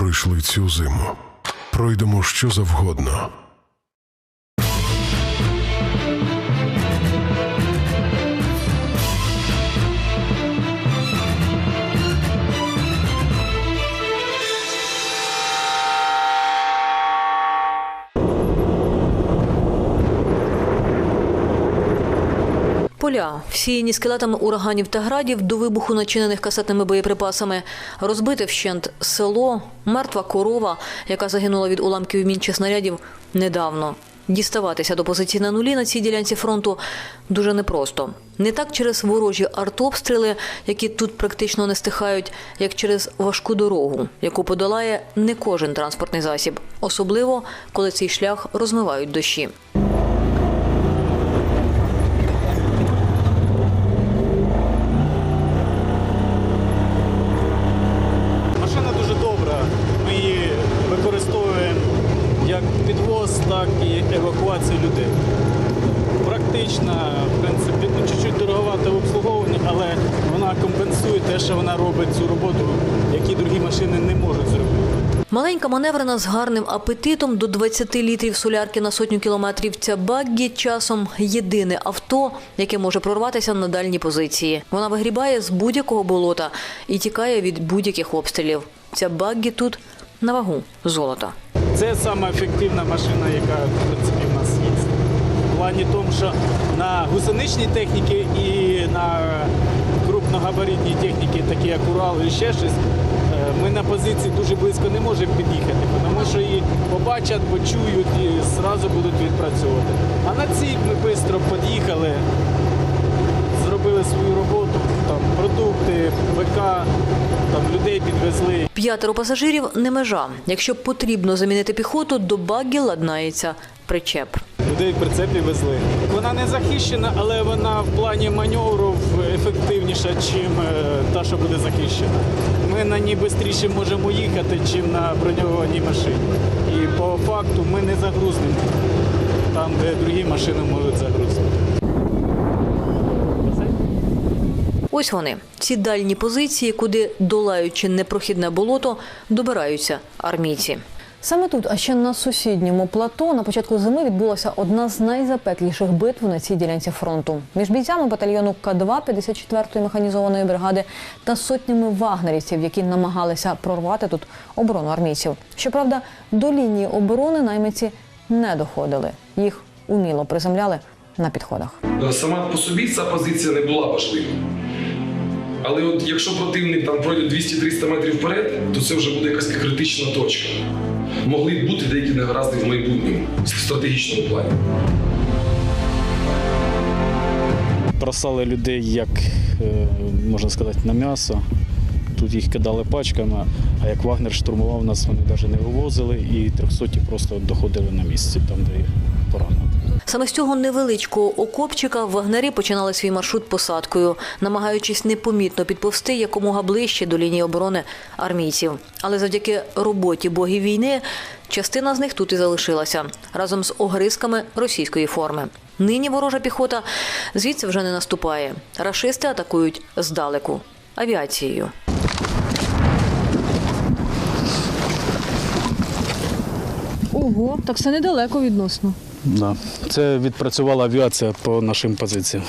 пройшли цю зиму. Пройдемо що завгодно. Поля, всіяні скелетами ураганів та градів до вибуху начинених касетними боєприпасами, розбите вщент село, мертва корова, яка загинула від уламків мін чи снарядів недавно. Діставатися до позицій на нулі на цій ділянці фронту дуже непросто. Не так через ворожі артобстріли, які тут практично не стихають, як через важку дорогу, яку подолає не кожен транспортний засіб, особливо коли цей шлях розмивають дощі. Машина дуже добра. Ми її використовуємо як підвоз, так і евакуацію людей. Практична, в принципі, ну, чуть-чуть дороговато в обслуговуванні, але вона компенсує те, що вона робить цю роботу, які другі машини не можуть зробити. Маленька маневрена з гарним апетитом до 20 літрів солярки на сотню кілометрів. Ця баггі часом єдине авто, яке може прорватися на дальні позиції. Вона вигрібає з будь-якого болота і тікає від будь-яких обстрілів. Ця баггі тут на вагу золота. Це сама ефективна машина, яка в принципі в нас є. В плані тому, що на гусеничній техніці і на крупногабаритній техніці, такі як Урал і ще щось, ми на позиції дуже близько не можемо під'їхати, тому що її побачать, почують і одразу будуть відпрацьовувати. А на цій ми швидко під'їхали, зробили свою роботу, там продукти, ВК, там людей підвезли. П'ятеро пасажирів не межа. Якщо потрібно замінити піхоту, до баггі ладнається причеп. Людей в прицепі везли. Вона не захищена, але вона в плані маневрів ефективніша, ніж та, що буде захищена. Ми на ній швидше можемо їхати, ніж на броньованій машині. І по факту ми не загрузнемо там, де другі машини можуть загрузити. Ось вони, ці дальні позиції, куди, долаючи непрохідне болото, добираються армійці. Саме тут, а ще на сусідньому плато, на початку зими відбулася одна з найзапекліших битв на цій ділянці фронту між бійцями батальйону К-2 54-ї механізованої бригади та сотнями вагнерівців, які намагалися прорвати тут оборону армійців. Щоправда, до лінії оборони наймиці не доходили. Їх уміло приземляли на підходах. Сама по собі ця позиція не була важлива. Але от якщо противник там пройде 200-300 метрів вперед, то це вже буде якась критична точка. Могли б бути деякі негаразди в майбутньому, в стратегічному плані. Бросали людей, як е, можна сказати, на м'ясо. Тут їх кидали пачками, а як Вагнер штурмував нас, вони навіть не вивозили і трьохсоті просто доходили на місці, там, де їх поранили. Саме з цього невеличкого окопчика вагнері починали свій маршрут посадкою, намагаючись непомітно підповсти якомога ближче до лінії оборони армійців. Але завдяки роботі богів війни частина з них тут і залишилася разом з огризками російської форми. Нині ворожа піхота звідси вже не наступає. Рашисти атакують здалеку авіацією. Ого, так це недалеко відносно. Да. Це відпрацювала авіація по нашим позиціям.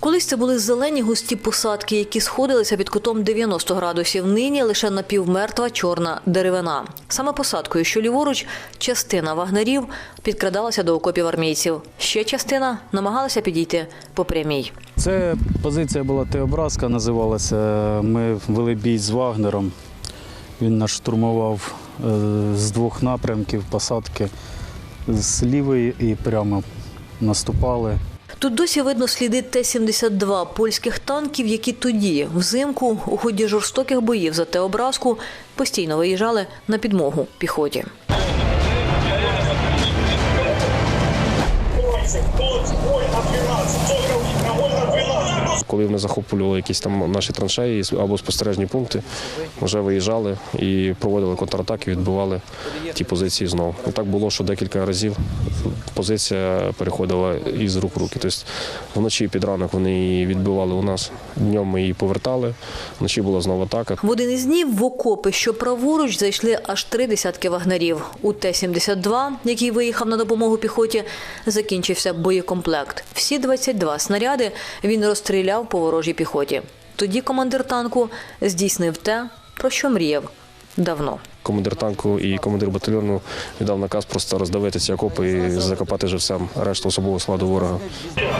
Колись це були зелені густі посадки, які сходилися під кутом 90 градусів. Нині лише напівмертва чорна деревина. Саме посадкою, що ліворуч, частина вагнерів підкрадалася до окопів армійців. Ще частина намагалася підійти по прямій. Це позиція була Т-образка, називалася. Ми вели бій з Вагнером. Він нас штурмував е, з двох напрямків посадки з лівої і прямо наступали. Тут досі видно сліди Т-72 польських танків, які тоді, взимку, у ході жорстоких боїв за Т-образку, постійно виїжджали на підмогу піхоті. Хлопці, хлопці, ой, на 12, цокав, на ой, на 12. Коли вони захоплювали якісь там наші траншеї або спостережні пункти, вже виїжджали і проводили контратаки, відбивали ті позиції знову. І так було, що декілька разів позиція переходила із рук руки. Тобто вночі під ранок вони її відбивали у нас, днем ми її повертали, вночі була знову атака. В один із днів в окопи, що праворуч, зайшли аж три десятки вагнерів. У Т-72, який виїхав на допомогу піхоті, закінчився боєкомплект. Всі 22 снаряди він розстріляв по ворожій піхоті. Тоді командир танку здійснив те, про що мріяв давно. Командир танку і командир батальйону віддав наказ просто роздавити ці окопи і закопати живцем решту особового складу ворога.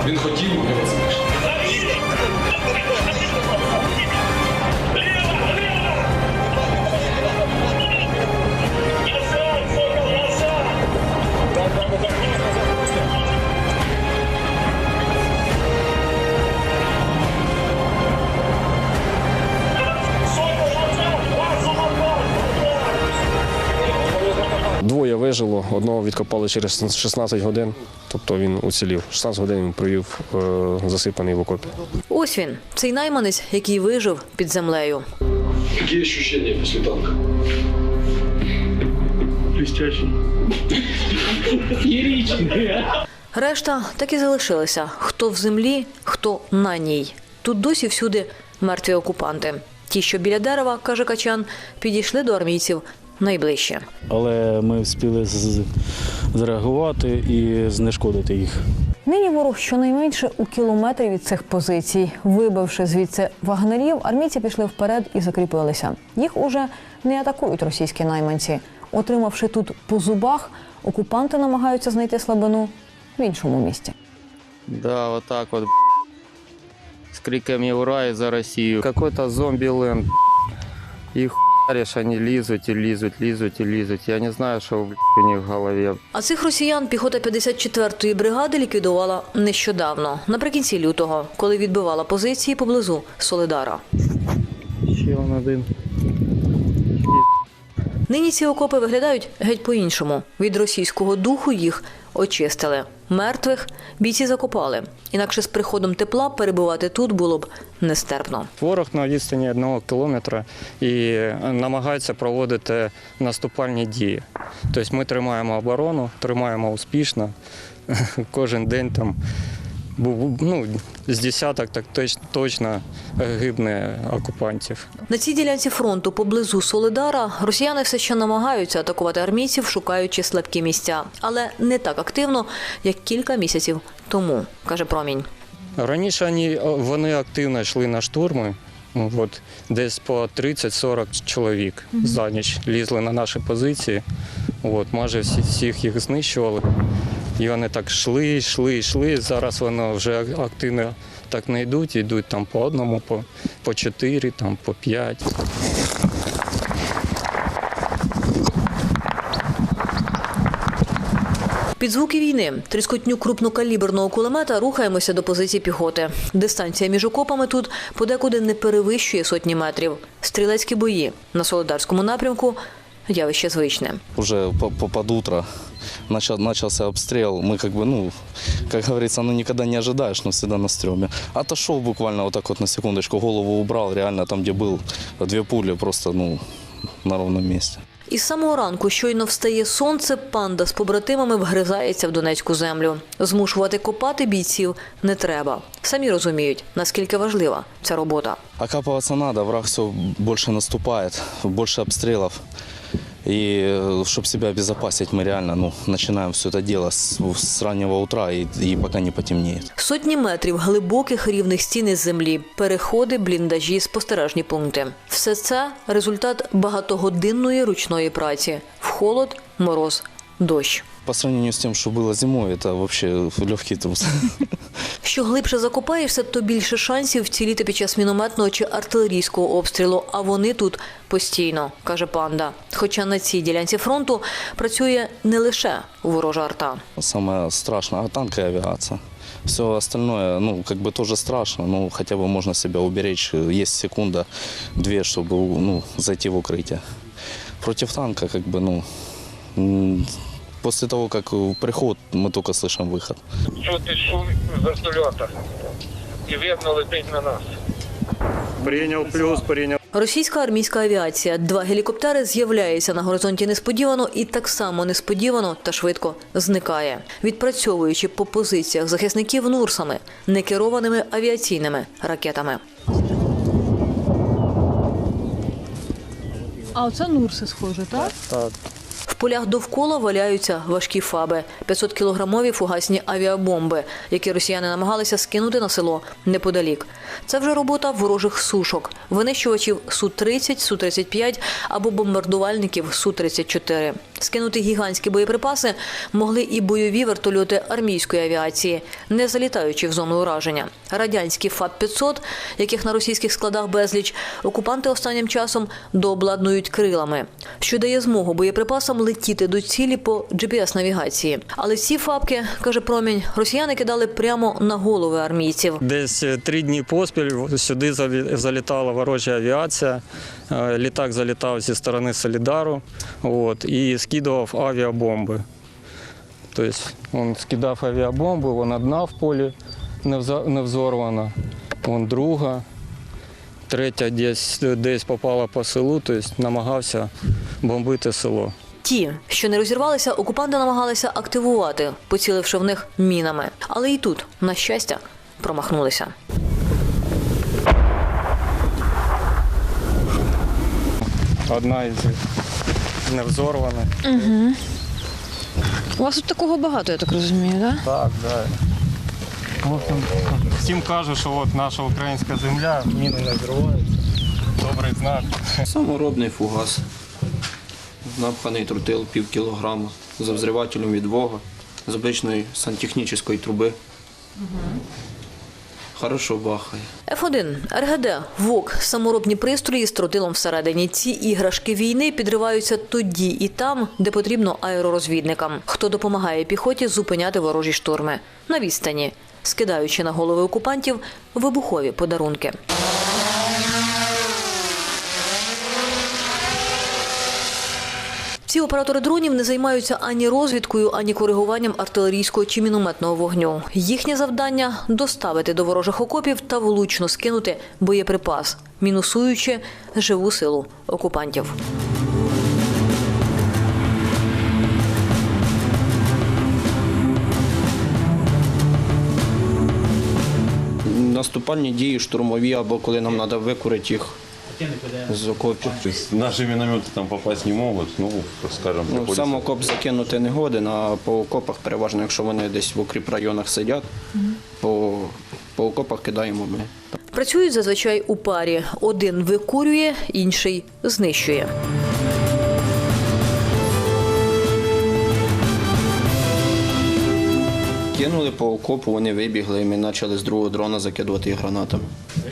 Він хотів, вижило, одного відкопали через 16 годин, тобто він уцілів. 16 годин він провів е, засипаний в окопі. Ось він, цей найманець, який вижив під землею. Які відчуття після танка? Решта так і залишилися: хто в землі, хто на ній. Тут досі всюди мертві окупанти. Ті, що біля дерева, каже Качан, підійшли до армійців найближче. але ми встигли зреагувати і знешкодити їх. Нині ворог щонайменше у кілометрі від цих позицій. Вибивши звідси вагнерів, армійці пішли вперед і закріпилися. Їх уже не атакують російські найманці. Отримавши тут по зубах, окупанти намагаються знайти слабину в іншому місті. Да, вот так вот. С криками «Ура!» и за Россию. Какой-то зомби-ленд. Их хуяришь, они лизут и лизут, лизут и лизут. Я не знаю, блядь, у них в голове. А цих росіян піхота 54-ї бригади ліквідувала нещодавно, наприкінці лютого, коли відбивала позиції поблизу Солидара. Ще один. Нині ці окопи виглядають геть по-іншому. Від російського духу їх очистили. Мертвих бійці закопали. Інакше з приходом тепла перебувати тут було б нестерпно. Ворог на відстані одного кілометра і намагається проводити наступальні дії. Тобто ми тримаємо оборону, тримаємо успішно. Кожен день там був ну, з десяток так точ- точно гибне окупантів. На цій ділянці фронту поблизу Солидара росіяни все ще намагаються атакувати армійців, шукаючи слабкі місця, але не так активно, як кілька місяців тому, каже промінь. Раніше вони, вони активно йшли на штурми. Ну, От, десь по 30-40 чоловік за ніч лізли на наші позиції. От, майже всіх їх знищували. І вони так йшли, йшли, йшли. Зараз вони вже активно так не йдуть, йдуть там по одному, по, по чотири, там, по п'ять. Під звуки війни, тріскотню крупнокаліберного кулемета рухаємося до позиції піхоти. Дистанція між окопами тут подекуди не перевищує сотні метрів. Стрілецькі бої на Солидарському напрямку явище звичне. уже по- по- под утро начал, начался обстрел. Мы как бы, ну, как говорится, ну никогда не ожидаешь, но всегда на стреме. Отошел буквально вот так вот на секундочку, голову убрал, реально там, где был, две пули просто, ну, на ровном месте. Із самого ранку щойно встає сонце, панда з побратимами вгризається в Донецьку землю. Змушувати копати бійців не треба. Самі розуміють, наскільки важлива ця робота. Окапываться надо, враг все больше наступает, больше обстрелов. И чтобы себя обезопасить, мы реально ну, начинаем все это дело с, с раннего утра и, и пока не потемнеет. Сотні метрів глибоких рівних стін із землі, переходи, бліндажі, спостережні пункти. Все це результат багатогодинної ручної праці в холод, мороз, дощ. По сравнению с тем, что было зимой, это вообще легкий трус. Що глибше закопаєшся, то більше шансів вціліти під час мінометного чи артилерійського обстрілу. А вони тут постійно, каже панда. Хоча на цій ділянці фронту працює не лише ворожа арта. Самое страшное а танк и авиация. Все остальное, ну, как бы тоже страшно, но хотя бы можно себя уберечь. Есть секунда, две, чтобы ну, зайти в укрытие. Против танка, как бы, ну, м, после того, как приход, мы только слышим выход. Чути шум з вертольота. і вірно летить на нас. Прийняв плюс, прийняв. Російська армійська авіація. Два гелікоптери з'являється на горизонті несподівано і так само несподівано та швидко зникає, відпрацьовуючи по позиціях захисників Нурсами, некерованими авіаційними ракетами. А оце Нурси схоже, так? Так. Полях довкола валяються важкі фаби, 500-кілограмові фугасні авіабомби, які росіяни намагалися скинути на село неподалік. Це вже робота ворожих сушок, винищувачів Су-30, Су-35 або бомбардувальників Су-34. Скинути гігантські боєприпаси могли і бойові вертольоти армійської авіації, не залітаючи в зону ураження. Радянські ФАБ-500, яких на російських складах безліч, окупанти останнім часом дообладнують крилами, що дає змогу боєприпасам летіти до цілі по GPS-навігації. Але ці фабки, каже промінь, росіяни кидали прямо на голови армійців. Десь е, три дні поспіль сюди залітала ворожа авіація. Е, Літак залітав зі сторони Солідару от, і скидував авіабомби. Тобто він скидав авіабомби, вон одна в полі не взорвана, вон друга, третя десь, десь попала по селу, тобто намагався бомбити село. Ті, що не розірвалися, окупанти намагалися активувати, поціливши в них мінами. Але і тут, на щастя, промахнулися. Одна із не взорвана. У вас тут такого багато, я так розумію, так? Так, так. Всім кажуть, що от наша українська земля, міни не зривають. Добрий знак. Саморобний фугас. Напханий тротил пів кілограма. За взривателем від Вога. З обичної сантехнічної труби. Хорошо бахає. Ф1, РГД, ВОК, саморобні пристрої з тротилом всередині. Ці іграшки війни підриваються тоді і там, де потрібно аеророзвідникам, хто допомагає піхоті зупиняти ворожі штурми на відстані, скидаючи на голови окупантів вибухові подарунки. Ці оператори дронів не займаються ані розвідкою, ані коригуванням артилерійського чи мінометного вогню. Їхнє завдання доставити до ворожих окопів та влучно скинути боєприпас, мінусуючи живу силу окупантів. Наступальні дії штурмові або коли нам треба викурити їх з окопів. То есть наши минометы там попасть не можуть, ну, скажем, Ну, сам окоп закинути не годен, а по окопах переважно, якщо вони десь в укріп районах сидять, по, по окопах кидаємо ми. Працюють зазвичай у парі: один викурює, інший знищує. Кинули по окопу, вони вибігли, і ми почали з другого дрона закидувати гранатами.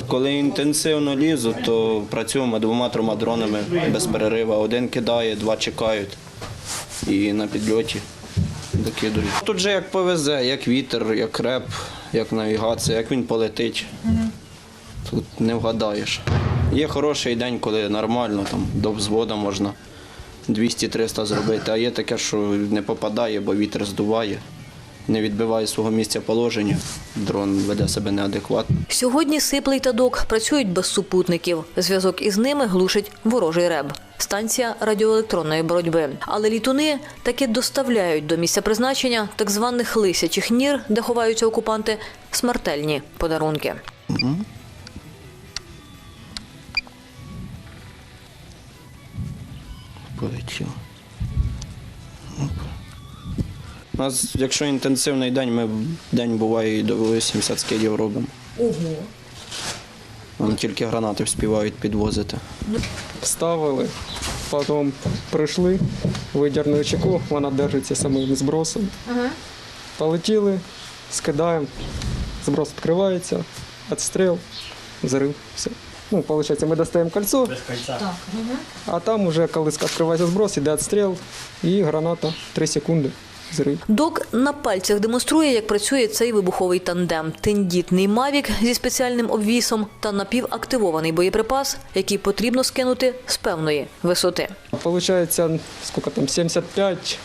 Коли інтенсивно лізуть, то працюємо двома-трьома дронами без перерива. Один кидає, два чекають і на підльоті докидують. Тут же як повезе, як вітер, як реп, як навігація, як він полетить. Тут не вгадаєш. Є хороший день, коли нормально, там до взводу можна 200-300 зробити, а є таке, що не попадає, бо вітер здуває, не відбиває свого місця положення, дрон веде себе неадекватно. Сьогодні Сиплий та Док працюють без супутників. Зв'язок із ними глушить ворожий реб. Станція радіоелектронної боротьби. Але літуни таки доставляють до місця призначення так званих лисячих нір, де ховаються окупанти, смертельні подарунки. Полетіло. Оп. У нас, якщо інтенсивний день, ми день буває і до 80 скидів робимо. Ого. Вони тільки гранати вспівають підвозити. Ставили, потім прийшли, видернули чеку, вона держиться самим збросом. Полетіли, скидаємо, зброс відкривається, відстріл, взрив, все. Ну, виходить, ми достаємо кольцо, а там уже, коли відкривається зброс, іде відстріл і граната 3 секунди. Взрив. Док на пальцях демонструє, як працює цей вибуховий тандем. Тендітний мавік зі спеціальним обвісом та напівактивований боєприпас, який потрібно скинути з певної висоти. Получається, сколько там, 75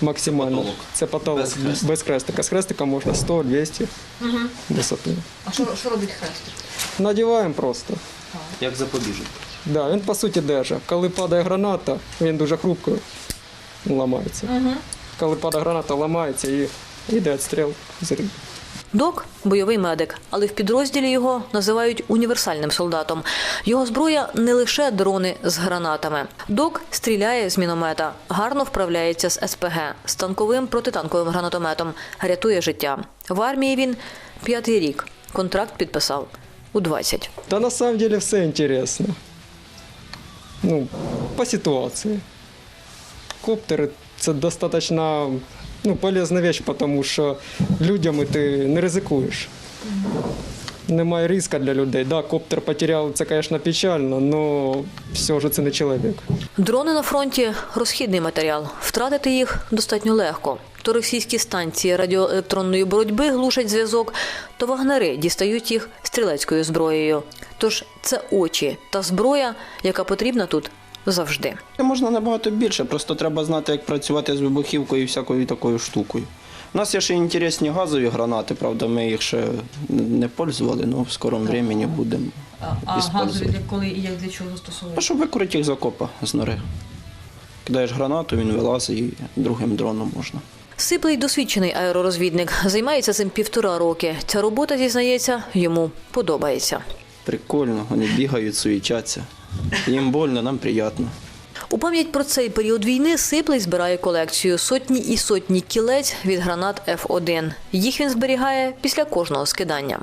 максимально. Потолок. Це потолок. Без хрестика. Без хрестика. З хрестика можна 100-200 висоти. А що, що робить хрест? Надіваємо просто. Як запобіжок. Да, він по суті держить. Коли падає граната, він дуже хрупко ламається. Коли падає граната, ламається і йде відстріл зрив. Док бойовий медик, але в підрозділі його називають універсальним солдатом. Його зброя не лише дрони з гранатами. Док стріляє з міномета, гарно вправляється з СПГ, з танковим протитанковим гранатометом, рятує життя. В армії він п'ятий рік. Контракт підписав у 20. Та на самом деле все інтересно. Ну, по ситуації. Коптери це достатньо ну, полезна вещь, тому що людям ти не ризикуєш. Немає риска для людей. Да, коптер потеряв, це, звісно, печально, але все ж це не чоловік. Дрони на фронті розхідний матеріал. Втратити їх достатньо легко. То російські станції радіоелектронної боротьби глушать зв'язок, то вагнери дістають їх стрілецькою зброєю. Тож це очі та зброя, яка потрібна тут завжди. Можна набагато більше, просто треба знати, як працювати з вибухівкою і всякою такою штукою. У нас є ще інтересні газові гранати, правда, ми їх ще не пользували, але в скорому времени будемо. А Ісползують. для коли і як для чого А застосовують? щоб викорити їх з окопа з нори. Кидаєш гранату, він вилазить і другим дроном можна. Сиплий досвідчений аеророзвідник займається цим півтора роки. Ця робота зізнається, йому подобається. Прикольно, вони бігають, суєчаться. Їм больно, нам приємно. У пам'ять про цей період війни Сиплий збирає колекцію сотні і сотні кілець від гранат F1. Їх він зберігає після кожного скидання.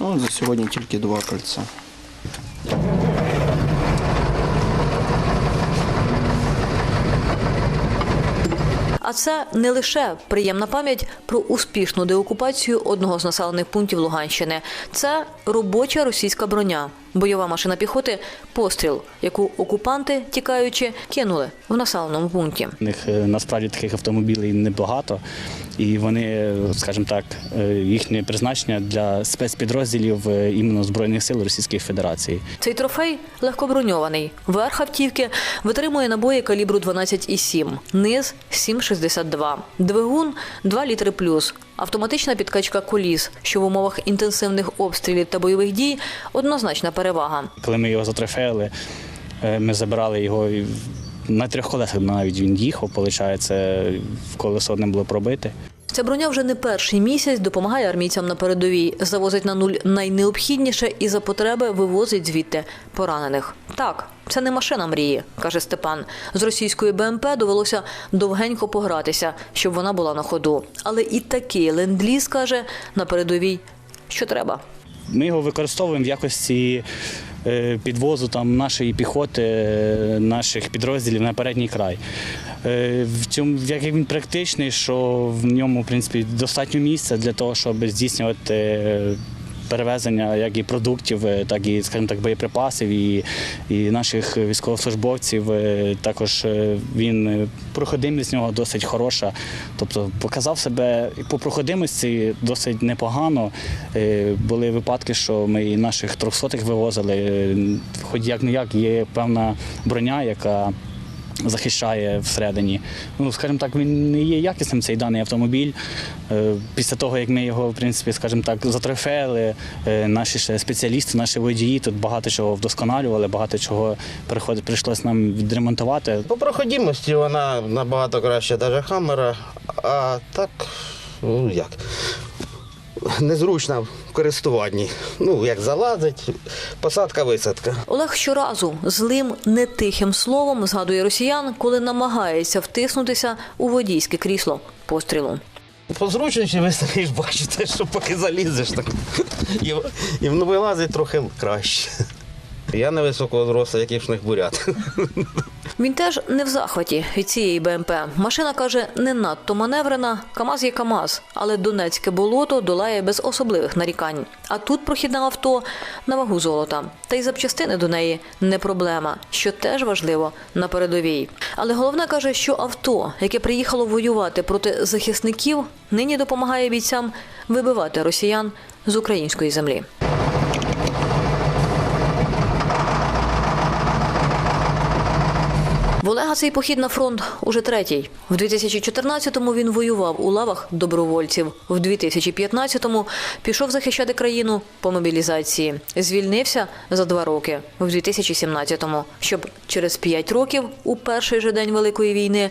Ну, за сьогодні тільки два кольця. А це не лише приємна пам'ять про успішну деокупацію одного з населених пунктів Луганщини. Це робоча російська броня, бойова машина піхоти, постріл, яку окупанти, тікаючи, кинули в населеному пункті. У них е, насправді таких автомобілів небагато, і вони, е, скажімо так, е, їхнє призначення для спецпідрозділів іменно Збройних сил Російської Федерації. Цей трофей легкоброньований. Верх автівки витримує набої калібру 12,7, низ 7,62, двигун 2 літри плюс, автоматична підкачка коліс, що в умовах інтенсивних обстрілів та бойових дій однозначна перевага. Коли ми його затрофеїли, ми забирали його на трьох колесах навіть він їхав, виходить, в колесо одне було пробите. Ця броня вже не перший місяць допомагає армійцям на передовій, завозить на нуль найнеобхідніше і за потреби вивозить звідти поранених. Так, це не машина мрії, каже Степан. З російської БМП довелося довгенько погратися, щоб вона була на ходу. Але і такий ленд-ліз, каже, на передовій, що треба. Ми його використовуємо в якості підвозу там, нашої піхоти, е, наших підрозділів на передній край. Е, В цьому як він практичний, що в ньому в принципі достатньо місця для того, щоб здійснювати. Перевезення як і продуктів, е, так і, скажімо так, боєприпасів і, і наших військовослужбовців. Е, Також е, він проходимість нього досить хороша. Тобто показав себе по проходимості досить непогано. Були випадки, що ми і наших трьохсотих вивозили. Хоч як не як є певна броня, яка захищає всередині. Ну, скажімо так, він не є якісним цей даний автомобіль. Е, Після того, як ми його, в принципі, скажімо так, затрофеїли, е, наші ще спеціалісти, наші водії тут багато чого вдосконалювали, багато чого прийшлось нам відремонтувати. По проходимості вона набагато краще навіть хамера, а так, ну як, незручна в користуванні. Ну, як залазить, посадка, висадка. Олег щоразу злим, нетихим словом згадує росіян, коли намагається втиснутися у водійське крісло пострілу. По зручності ви самі ж бачите, що поки залізеш, так і, і воно вилазить трохи краще. Я невисокого зросту, як і шнехбурят. Він теж не в захваті від цієї БМП. Машина каже, не надто маневрена. КАМАЗ є КАМАЗ, але Донецьке болото долає без особливих нарікань. А тут прохідне авто на вагу золота. Та й запчастини до неї не проблема, що теж важливо на передовій. Але головне каже, що авто, яке приїхало воювати проти захисників, нині допомагає бійцям вибивати росіян з української землі. В Олега цей похід на фронт уже третій. В 2014-му він воював у лавах добровольців. В 2015-му пішов захищати країну по мобілізації. Звільнився за два роки в 2017-му, щоб через п'ять років у перший же день Великої війни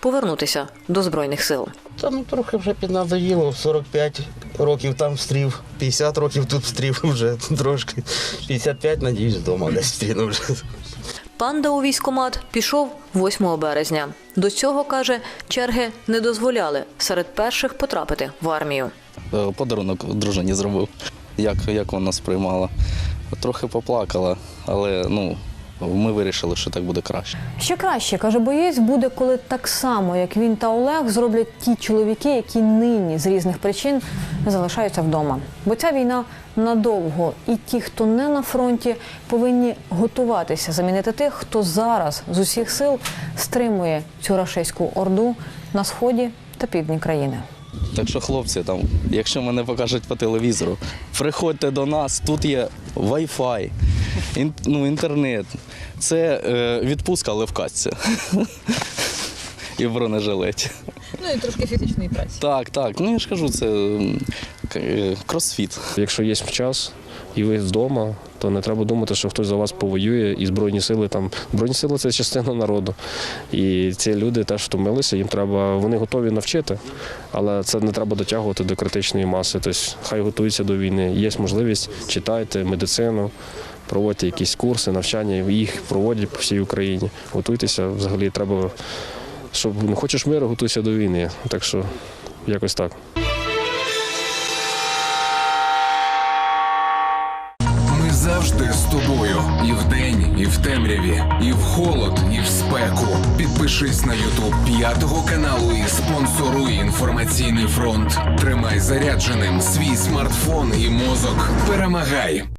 повернутися до Збройних сил. Та ну трохи вже піднадоїло, 45 років там встрів, 50 років тут встрів вже трошки. 55, надіюсь, вдома десь встріну вже. Панда у військкомат пішов 8 березня. До цього, каже, черги не дозволяли серед перших потрапити в армію. Е, Подарунок дружині зробив. Як, як вона сприймала. Трохи поплакала, але ну, ми вирішили, що так буде краще. Ще краще, каже боєць, буде, коли так само, як він та Олег, зроблять ті чоловіки, які нині з різних причин залишаються вдома. Бо ця війна надовго, і ті, хто не на фронті, повинні готуватися замінити тих, хто зараз з усіх сил стримує цю рашистську орду на сході та півдні країни. Так що, хлопці, там, якщо мене покажуть по телевізору, приходьте до нас, тут є Wi-Fi, ін, ну, інтернет. Це е, відпустка, але в касці. І в бронежилеті. Ну і трошки фізичної праці. Так, так. Ну я ж кажу, це е, кросфіт. Якщо є час і ви вдома, то не треба думати, що хтось за вас повоює і збройні сили там. Збройні сили це частина народу. І ці люди теж втомилися, їм треба, вони готові навчити, але це не треба дотягувати до критичної маси. Тобто хай готуються до війни. Є можливість, читайте медицину. Проводьте якісь курси, навчання, їх проводять по всій Україні. Готуйтеся, взагалі треба, щоб не хочеш миру, готуйся до війни. Так що якось так. Ми завжди з тобою. І вдень, і в темряві, і в холод, і в спеку. Підпишись на Ютуб п'ятого каналу і спонсоруй інформаційний фронт. Тримай зарядженим свій смартфон і мозок. Перемагай!